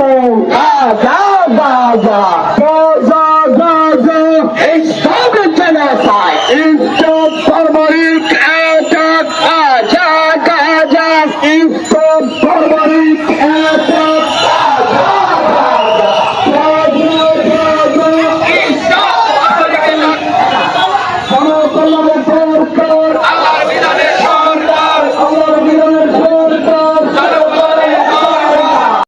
বাবা